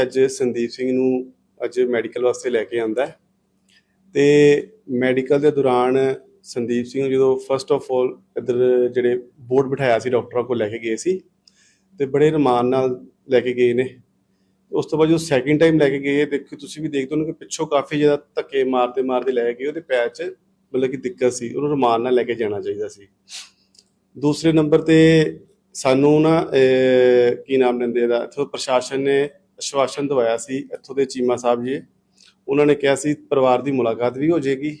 ਅੱਜ ਸੰਦੀਪ ਸਿੰਘ ਨੂੰ ਅੱਜ ਮੈਡੀਕਲ ਵਾਸਤੇ ਲੈ ਕੇ ਆਂਦਾ ਹੈ। ਤੇ ਮੈਡੀਕਲ ਦੇ ਦੌਰਾਨ ਸੰਦੀਪ ਸਿੰਘ ਨੂੰ ਜਦੋਂ ਫਸਟ ਆਫ ਆਲ ਇੱਧਰ ਜਿਹੜੇ ਬੋਰਡ ਬਿਠਾਇਆ ਸੀ, ਡਾਕਟਰਾਂ ਕੋਲ ਲੈ ਕੇ ਗਏ ਸੀ ਤੇ ਬੜੇ ਰਮਾਨ ਨਾਲ ਲੈ ਕੇ ਗਏ ਨੇ। ਉਸ ਤੋਂ ਬਾਅਦ ਜਦੋਂ ਸੈਕਿੰਡ ਟਾਈਮ ਲੈ ਕੇ ਗਏ, ਦੇਖੋ ਤੁਸੀਂ ਵੀ ਦੇਖਦੇ ਹੋ ਕਿ ਪਿੱਛੋਂ ਕਾਫੀ ਜ਼ਿਆਦਾ ਧੱਕੇ ਮਾਰਦੇ ਮਾਰਦੇ ਲੈ ਕੇ ਗਏ ਉਹਦੇ ਪੈਰ 'ਚ ਮਤਲਬ ਕਿ ਦਿੱਕਤ ਸੀ, ਉਹਨੂੰ ਰਮਾਨ ਨਾਲ ਲੈ ਕੇ ਜਾਣਾ ਚਾਹੀਦਾ ਸੀ। ਦੂਸਰੇ ਨੰਬਰ ਤੇ ਸਾਨੂੰ ਨਾ ਕੀ ਨਾਮ ਲੈਂਦੇ ਇਹਦਾ, ਇੱਥੋਂ ਪ੍ਰਸ਼ਾਸਨ ਨੇ ਅਸ਼ਵਾਸਨ ਦਵਾਇਆ ਸੀ ਇੱਥੋਂ ਦੇ ਚੀਮਾ ਸਾਹਿਬ ਜੀ। ਉਹਨਾਂ ਨੇ ਕਿਹਾ ਸੀ ਪਰਿਵਾਰ ਦੀ ਮੁਲਾਕਾਤ ਵੀ ਹੋ ਜਾਏਗੀ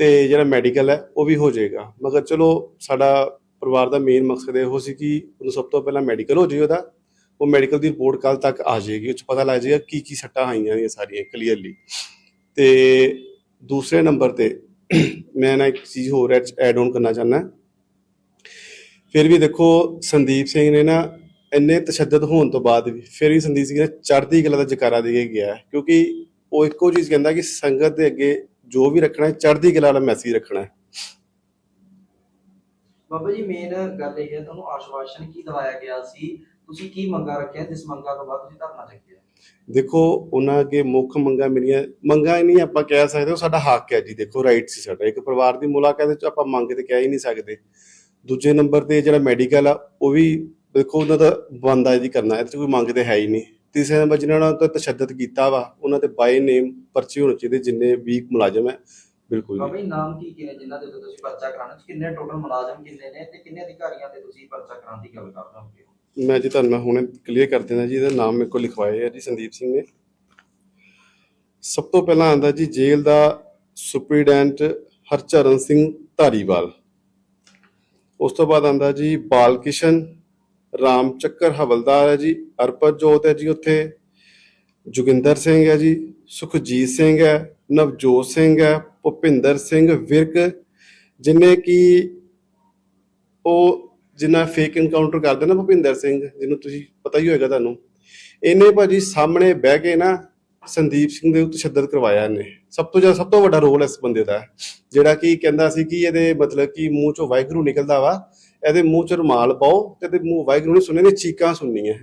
ਤੇ ਜਿਹੜਾ ਮੈਡੀਕਲ ਹੈ ਉਹ ਵੀ ਹੋ ਜਾਏਗਾ। ਮਗਰ ਚਲੋ ਸਾਡਾ ਪਰਿਵਾਰ ਦਾ ਮੇਨ ਮਕਸਦ ਇਹੋ ਸੀ ਕਿ ਉਹਨੂੰ ਸਭ ਤੋਂ ਪਹਿਲਾਂ ਮੈਡੀਕਲ ਹੋ ਜਾਏ ਉਹਦਾ। ਉਹ ਮੈਡੀਕਲ ਦੀ ਰਿਪੋਰਟ ਕੱਲ ਤੱਕ ਆ ਜਾਏਗੀ, ਉਹ ਚ ਪਤਾ ਲੱਗ ਜਾਏਗਾ ਕੀ ਕੀ ਸੱਟਾਂ ਆਈਆਂ ਨੇ ਸਾਰੀਆਂ ਕਲੀਅਰਲੀ ਤੇ ਦੂਸਰੇ ਨੰਬਰ ਤੇ ਮੈਂ ਨਾ ਇੱਕ ਚੀਜ਼ ਹੋਰ ਐਡ ਆਨ ਕਰਨਾ ਚਾਹੁੰਦਾ। ਫਿਰ ਵੀ ਦੇਖੋ ਸੰਦੀਪ ਸਿੰਘ ਨੇ ਨਾ ਇੰਨੇ ਤਸ਼ੱਦਦ ਹੋਣ ਤੋਂ ਬਾਅਦ ਵੀ ਫਿਰ ਵੀ ਸੰਦੀਪ ਸਿੰਘ ਨੇ ਚੜ੍ਹਦੀ ਕਲਾ ਦਾ ਜਕਾਰਾ ਦੇ ਕੇ ਗਿਆ ਹੈ। ਕਿਉਂਕਿ ਉਹ ਇੱਕੋ ਚੀਜ਼ ਕਹਿੰਦਾ ਕਿ ਸੰਗਤ ਦੇ ਅੱਗੇ ਜੋ ਵੀ ਰੱਖਣਾ ਹੈ ਚੜ੍ਹਦੀ ਕਲਾ ਵਾਲਾ ਮੈਸੇਜ ਰੱਖਣਾ ਹੈ। ਬਾਬਾ ਜੀ ਮੇਨ ਗੱਲ ਇਹ ਹੈ ਤੁਹਾਨੂੰ ਆਸ਼ਵਾਸਨ ਕੀ ਦਵਾਇਆ ਗਿਆ ਸੀ? ਤੁਸੀਂ ਕੀ ਮੰਗਾ ਰੱਖਿਆ? ਜਿਸ ਮੰਗਾ ਤੋਂ ਬਾਅਦ ਤੁਸੀਂ ਧਰਨਾ ਚੱਕਿਆ? ਦੇਖੋ ਉਹਨਾਂ ਅੱਗੇ ਮੁੱਖ ਮੰਗਾਂ ਮੇਰੀਆਂ ਮੰਗਾਂ ਨਹੀਂ ਆਪਾਂ ਕਹਿ ਸਕਦੇ ਉਹ ਸਾਡਾ ਹੱਕ ਹੈ ਜੀ। ਦੇਖੋ ਰਾਈਟ ਸੀ ਸਾਡਾ। ਇੱਕ ਪਰਿਵਾਰ ਦੀ ਮੁਲਾਕਾਤ ਵਿੱਚ ਆਪਾਂ ਮੰਗ ਤੇ ਕਹਿ ਹੀ ਨਹੀਂ ਸਕਦੇ। ਦੂਜੇ ਨੰਬਰ ਤੇ ਜਿਹੜਾ ਮੈਡੀਕਲ ਆ ਉਹ ਵੀ ਦੇਖੋ ਉਹਨਾਂ ਦਾ ਬੰਦਾ ਜੀ ਕਰਨਾ ਇਹ 'ਚ ਕੋਈ ਮੰਗ ਤੇ ਹੈ ਹੀ ਨਹੀਂ। ਤੀਸਰੇ ਨੰਬਰ ਜਿਨ੍ਹਾਂ ਨਾਲ ਤਾਂ ਤਸ਼ੱਦਦ ਕੀਤਾ ਵਾ ਉਹਨਾਂ ਤੇ ਬਾਈ ਨੇਮ ਪਰਚੇ ਹੋਣੇ ਚਾਹੀਦੇ ਜਿੰਨੇ ਵੀਕ ਮੁਲਾਜ਼ਮ ਹੈ। ਬਿਲਕੁਲ ਬਾਬਾ ਜੀ ਨਾਮ ਕੀ ਕੀ ਨੇ ਜਿਨ੍ਹਾਂ ਦੇ ਉੱਤੇ ਤੁਸੀਂ ਪਰਚਾ ਕਰਾਉਣਾ? ਕਿੰਨੇ ਟੋਟਲ ਮੁਲਾਜ਼ਮ ਕਿੰਨੇ ਨੇ ਤੇ ਕਿੰਨੇ ਅਧਿਕਾਰੀਆਂ ਤੇ ਤੁਸੀਂ ਪਰਚਾ ਕਰਾਉਣ ਦੀ ਗੱਲ ਕਰ ਰਹੇ ਹੋ? ਮੈਂ ਜੀ ਤੁਹਾਨੂੰ ਮੈਂ ਹੁਣੇ ਕਲੀਅਰ ਕਰ ਦਿੰਦਾ ਜੀ ਇਹਦਾ ਨਾਮ ਮੇਰੇ ਕੋਲ ਲਿਖਵਾਇਆ ਹੈ ਜੀ ਸੰਦੀਪ ਸਿੰਘ ਨੇ। ਸਭ ਤੋਂ ਪਹਿਲਾਂ ਆਂਦਾ ਜੀ ਜੇਲ੍ਹ ਦਾ ਸੁਪਰੀਡੈਂਟ ਹਰਚਰਨ ਸਿੰਘ ਧਾਰੀਵਾਲ। ਉਸ ਤੋਂ ਬਾਅਦ ਆਂਦਾ ਜੀ ਬਾਲਕਿਸ਼ਨ ਰਾਮ ਚੱਕਰ ਹਵਲਦਾਰ ਹੈ ਜੀ, ਅਰਪਤ ਜੋਤ ਹੈ ਜੀ ਉੱਥੇ, ਜੋਗਿੰਦਰ ਸਿੰਘ ਹੈ ਜੀ, ਸੁਖਜੀਤ ਸਿੰਘ ਹੈ, ਨਵਜੋਤ ਸਿੰਘ ਹੈ, ਭੁਪਿੰਦਰ ਸਿੰਘ ਵਿਰਕ, ਜਿਨੇ ਕਿ ਉਹ ਜਿੰਨਾ ਫੇਕ ਇਨਕਾਊਂਟਰ ਕਰਦੇ ਨਾ ਭੁਪਿੰਦਰ ਸਿੰਘ, ਜਿਹਨੂੰ ਤੁਸੀਂ ਪਤਾ ਹੀ ਹੋਏਗਾ ਤੁਹਾਨੂੰ, ਇਹਨੇ ਭਾਜੀ ਸਾਹਮਣੇ ਬਹਿ ਕੇ ਨਾ ਸੰਦੀਪ ਸਿੰਘ ਦੇ ਉੱਤੇ ਤਸ਼ੱਦਦ ਕਰਵਾਇਆ ਇਹਨੇ। ਸਭ ਤੋਂ ਜ਼ਿਆਦਾ ਸਭ ਤੋਂ ਵੱਡਾ ਰੋਲ ਇਸ ਬੰਦੇ ਦਾ, ਜਿਹੜਾ ਕਿ ਕਹਿੰਦਾ ਸੀ ਕਿ ਇਹਦੇ ਮਤਲਬ ਕਿ ਮੂੰਹ ਚੋਂ ਵਾਹਿਗੁਰੂ ਨਿਕਲਦਾ ਵਾ ਇਹਦੇ ਮੂੰਹ ਚ ਰੁਮਾਲ ਪਾਓ ਤੇ ਇਹਦੇ ਮੂੰਹ ਵਾਹਿਗੁਰੂ ਨੇ ਸੁਣੇ ਨੇ ਚੀਕਾਂ ਸੁਣਨੀਆਂ।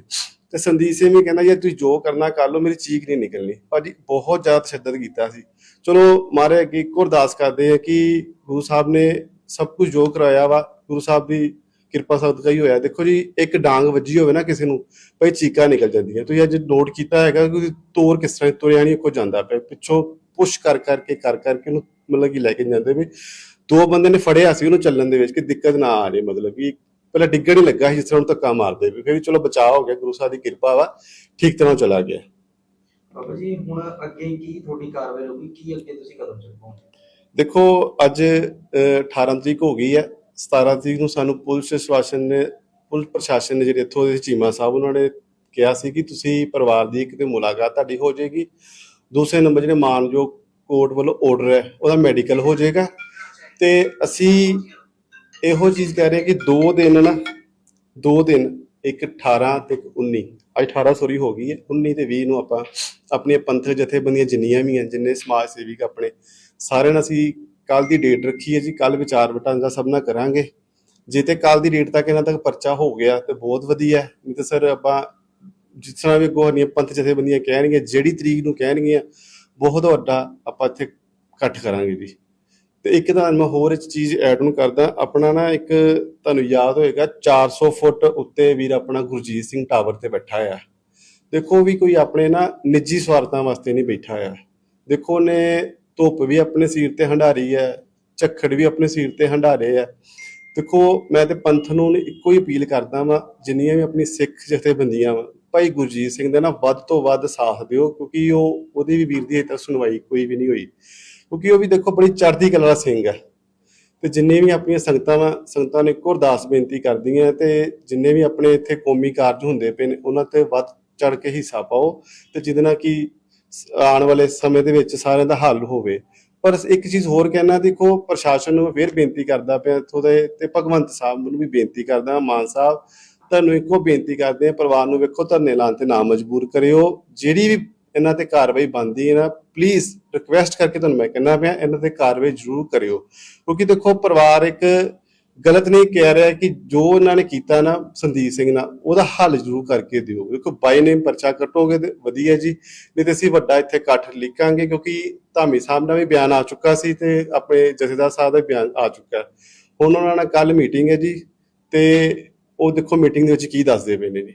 ਤੇ ਸੰਦੀਪ ਸਿੰਘ ਵੀ ਕਹਿੰਦਾ, ਯਾਰ ਤੁਸੀਂ ਜੋ ਕਰਨਾ ਕਰ ਲਓ, ਮੇਰੀ ਚੀਕ ਨਹੀਂ ਨਿਕਲਣੀ। ਭਾਜੀ, ਬਹੁਤ ਜ਼ਿਆਦਾ ਤਸ਼ੱਦਦ ਕੀਤਾ ਸੀ। ਚਲੋ ਮਾਰੇ ਅੱਗੇ ਇੱਕ ਹੋਰ ਅਰਦਾਸ ਕਰਦੇ ਆ ਕਿ ਗੁਰੂ ਸਾਹਿਬ ਨੇ ਸਭ ਕੁਝ ਜੋ ਕਰਾਇਆ ਵਾ, ਗੁਰੂ ਸਾਹਿਬ ਦੀ ਕਿਰਪਾ ਸਦਕਾ ਹੀ ਹੋਇਆ। ਦੇਖੋ ਜੀ, ਇੱਕ ਡਾਂਗ ਵੱਜੀ ਹੋਵੇ ਨਾ ਕਿਸੇ ਨੂੰ, ਭਈ ਚੀਕਾਂ ਨਿਕਲ ਜਾਂਦੀਆਂ। ਤੁਸੀਂ ਅੱਜ ਨੋਟ ਕੀਤਾ ਹੈਗਾ ਕਿ ਤੋਰ ਕਿਸ ਤਰ੍ਹਾਂ ਤੁਰਿਆ ਨਹੀਂ ਕੋ ਜਾਂਦਾ ਪਿਆ। ਪਿੱਛੋਂ ਪੁਸ਼ ਕਰ ਕਰਕੇ ਕਰ ਕਰਕੇ ਉਹਨੂੰ ਮਤਲਬ ਕਿ ਲੈ ਕੇ ਜਾਂਦੇ ਵੀ ਦੋ ਬੰਦੇ ਨੇ ਫੜਿਆ ਸੀ ਉਹਨੂੰ ਚੱਲਣ ਦੇ ਵਿੱਚ ਕਿ ਦਿੱਕਤ ਨਾ ਆ ਜੇ ਮਤਲਬ ਕਿ ਪਹਿਲਾਂ ਡਿੱਗਣ ਹੀ ਲੱਗਾ ਸੀ ਜਿਸ ਤਰ੍ਹਾਂ ਧੱਕਾ ਮਾਰਦੇ ਵੀ ਫਿਰ ਵੀ ਚਲੋ ਬਚਾਅ ਹੋ ਗਿਆ ਗੁਰੂ ਸਾਹਿਬ ਦੀ ਕਿਰਪਾ ਵਾ ਠੀਕ ਤਰ੍ਹਾਂ ਚਲਾ ਗਿਆ। ਬਾਬਾ ਜੀ ਹੁਣ ਅੱਗੇ ਕੀ ਤੁਹਾਡੀ ਕਾਰਵਾਈ ਹੋਊਗੀ? ਕੀ ਅੱਗੇ ਤੁਸੀਂ ਕਦਮ ਚੁੱਕੋਗੇ? ਦੇਖੋ ਅੱਜ ਅਹ, 18 ਤਰੀਕ ਹੋ ਗਈ ਹੈ। 17 ਤਰੀਕ ਨੂੰ ਸਾਨੂੰ ਪੁਲਿਸ ਸ਼ਾਸਨ ਨੇ ਪੁਲਿਸ ਪ੍ਰਸ਼ਾਸਨ ਨੇ ਜਿਹੜੇ ਇੱਥੋਂ ਦੇ ਚੀਮਾ ਸਾਹਿਬ ਉਹਨਾਂ ਨੇ ਕਿਹਾ ਸੀ ਕਿ ਤੁਸੀਂ ਪਰਿਵਾਰ ਦੀ ਇੱਕ ਤੇ ਮੁਲਾਕਾਤ ਤੁਹਾਡੀ ਹੋ ਜਾਏਗੀ। ਦੂਸਰੇ ਨੰਬਰ ਜਿਹੜੇ ਮਾਨਯੋਗ ਕੋਰਟ ਵੱਲੋਂ ਆਰਡਰ ਹੈ ਉਹਦਾ ਮੈਡੀਕਲ ਹੋ ਜਾਏਗਾ। ਤੇ ਅਸੀਂ ਇਹੋ ਚੀਜ਼ ਕਹਿ ਰਹੇ ਕਿ ਦੋ ਦਿਨ ਨਾ, ਦੋ ਦਿਨ, ਇੱਕ 18 ਤੇ ਇੱਕ 19 ਅੱਜ 18 ਸੋਰੀ ਹੋ ਗਈ ਹੈ 19 ਤੇ 20 ਨੂੰ ਆਪਾਂ ਆਪਣੀਆਂ ਪੰਥਕ ਜਥੇਬੰਦੀਆਂ ਜਿੰਨੀਆਂ ਵੀ ਹਨ ਜਿੰਨੇ ਸਮਾਜ ਸੇਵੀਕ ਆਪਣੇ, ਸਾਰਿਆਂ ਨਾਲ ਅਸੀਂ ਕੱਲ ਦੀ ਡੇਟ ਰੱਖੀ ਹੈ ਜੀ ਕੱਲ ਵਿਚਾਰ ਵਟਾਂਦਰਾ ਸਭ ਨਾਲ ਕਰਾਂਗੇ। ਜੇ ਤੇ ਕੱਲ ਦੀ ਡੇਟ ਤੱਕ ਇਹਨਾਂ ਤੱਕ ਪਰਚਾ ਹੋ ਗਿਆ ਤੇ ਬਹੁਤ ਵਧੀਆ ਨਹੀਂ ਤਾਂ ਸਰ ਆਪਾਂ ਜਿਸ ਤਰ੍ਹਾਂ ਵੀ ਗੋਹਨੀਆਂ ਪੰਥ ਜਥੇਬੰਦੀਆਂ ਕਹਿਣਗੀਆਂ, ਜਿਹੜੀ ਤਰੀਕ ਨੂੰ ਕਹਿਣਗੀਆਂ, ਬਹੁਤ ਵੱਡਾ ਆਪਾਂ ਇੱਥੇ ਇਕੱਠ ਕਰਾਂਗੇ ਜੀ। ਤੇ ਇੱਕ ਤਾਂ ਮੈਂ ਹੋਰ ਇੱਕ ਚੀਜ਼ ਐਡ ਨੂੰ ਕਰਦਾ, ਆਪਣਾ ਨਾ ਇੱਕ ਤੁਹਾਨੂੰ ਯਾਦ ਹੋਏਗਾ 400 ਫੁੱਟ ਉੱਤੇ ਵੀਰ ਆਪਣਾ ਗੁਰਜੀਤ ਸਿੰਘ ਟਾਵਰ ਤੇ ਬੈਠਾ ਆ। ਦੇਖੋ ਵੀ ਕੋਈ ਆਪਣੇ ਨਾ ਨਿੱਜੀ ਸਵਾਰਥਾਂ ਵਾਸਤੇ ਨਹੀਂ ਬੈਠਾ ਆ। ਦੇਖੋ ਨੇ ਧੁੱਪ ਵੀ ਆਪਣੇ ਸਿਰ ਤੇ ਹੰਡਾਰੀ ਹੈ ਝੱਖੜ ਵੀ ਆਪਣੇ ਸਿਰ ਤੇ ਹੰਡਾਰੇ ਆ। ਦੇਖੋ ਮੈਂ ਤੇ ਪੰਥ ਨੂੰ ਇੱਕੋ ਹੀ ਅਪੀਲ ਕਰਦਾ ਵਾਂ, ਜਿੰਨੀਆਂ ਵੀ ਆਪਣੀ ਸਿੱਖ ਜਥੇਬੰਦੀਆਂ ਵਾ, ਭਾਈ ਗੁਰਜੀਤ ਸਿੰਘ ਦਾ ਨਾ ਵੱਧ ਤੋਂ ਵੱਧ ਸਾਥ ਦਿਓ, ਕਿਉਂਕਿ ਉਹ, ਉਹਦੀ ਵੀ ਵੀਰ ਦੀ ਹਜੇ ਤੱਕ ਸੁਣਵਾਈ ਕੋਈ ਵੀ ਨਹੀਂ ਹੋਈ। ਕਿਉਂਕਿ ਉਹ ਵੀ ਦੇਖੋ ਬੜੀ ਚੜ੍ਹਦੀ ਕਲਾ ਦਾ ਸਿੰਘ ਹੈ। ਤੇ ਜਿੰਨੇ ਵੀ ਆਪਣੀਆਂ ਸੰਗਤਾਂ ਵਾ, ਸੰਗਤਾਂ ਨੇ ਇੱਕੋ ਅਰਦਾਸ ਬੇਨਤੀ ਕਰਦੀਆਂ ਤੇ ਜਿੰਨੇ ਵੀ ਆਪਣੇ ਇੱਥੇ ਕੌਮੀ ਕਾਰਜ ਹੁੰਦੇ ਪਏ ਨੇ, ਉਹਨਾਂ ਤੇ ਵੱਧ ਚੜ ਕੇ ਹਿੱਸਾ ਪਾਓ ਤੇ ਜਿਹਦੇ ਨਾਲ ਕਿ ਆਉਣ ਵਾਲੇ ਸਮੇਂ ਦੇ ਵਿੱਚ ਸਾਰਿਆਂ ਦਾ ਹੱਲ ਹੋਵੇ। ਪਰ ਇੱਕ ਚੀਜ਼ ਹੋਰ ਕਹਿਣਾ, ਦੇਖੋ ਪ੍ਰਸ਼ਾਸਨ ਨੂੰ ਮੈਂ ਫਿਰ ਬੇਨਤੀ ਕਰਦਾ ਪਿਆ ਇੱਥੋਂ ਦੇ ਤੇ ਭਗਵੰਤ ਸਾਹਿਬ ਨੂੰ ਵੀ ਬੇਨਤੀ ਕਰਦਾ ਮਾਨ ਸਾਹਿਬ, ਤੁਹਾਨੂੰ ਇੱਕੋ ਬੇਨਤੀ ਕਰਦੇ ਆ ਪਰਿਵਾਰ ਨੂੰ ਵੇਖੋ ਧਰਨੇ ਲਾਉਣ ਤੇ ਨਾ ਮਜਬੂਰ ਕਰਿਓ। ਜਿਹੜੀ ਵੀ ਇਹਨਾਂ ਤੇ ਕਾਰਵਾਈ ਬਣਦੀ ਹੈ ਨਾ ਪਲੀਜ਼ ਰਿਕਵੈਸਟ ਕਰਕੇ ਤੁਹਾਨੂੰ ਮੈਂ ਕਹਿੰਦਾ ਪਿਆ, ਇਹਨਾਂ ਤੇ ਕਾਰਵਾਈ ਜ਼ਰੂਰ ਕਰਿਓ। ਕਿਉਂਕਿ ਦੇਖੋ, ਪਰਿਵਾਰ ਇੱਕ ਗਲਤ ਨਹੀਂ ਕਹਿ ਰਿਹਾ ਕਿ ਜੋ ਇਹਨਾਂ ਨੇ ਕੀਤਾ ਨਾ ਸੰਦੀਪ ਸਿੰਘ ਨਾਲ, ਉਹਦਾ ਹੱਲ ਜ਼ਰੂਰ ਕਰਕੇ ਦਿਓ। ਦੇਖੋ ਬਾਈ ਨੇਮ ਪਰਚਾ ਕੱਟੋਗੇ ਤੇ ਵਧੀਆ ਜੀ, ਨਹੀਂ ਤੇ ਅਸੀਂ ਵੱਡਾ ਇੱਥੇ ਇਕੱਠ ਲਿਖਾਂਗੇ, ਕਿਉਂਕਿ ਧਾਮੀ ਸਾਹਿਬ ਦਾ ਵੀ ਬਿਆਨ ਆ ਚੁੱਕਾ ਸੀ ਤੇ ਆਪਣੇ ਜਥੇਦਾਰ ਸਾਹਿਬ ਦਾ ਵੀ ਬਿਆਨ ਆ ਚੁੱਕਾ। ਹੁਣ ਉਹਨਾਂ ਨਾਲ ਕੱਲ ਮੀਟਿੰਗ ਹੈ ਜੀ, ਤੇ ਉਹ ਦੇਖੋ ਮੀਟਿੰਗ ਦੇ ਵਿੱਚ ਕੀ ਦੱਸਦੇ ਪਏ ਨੇ ਜੀ।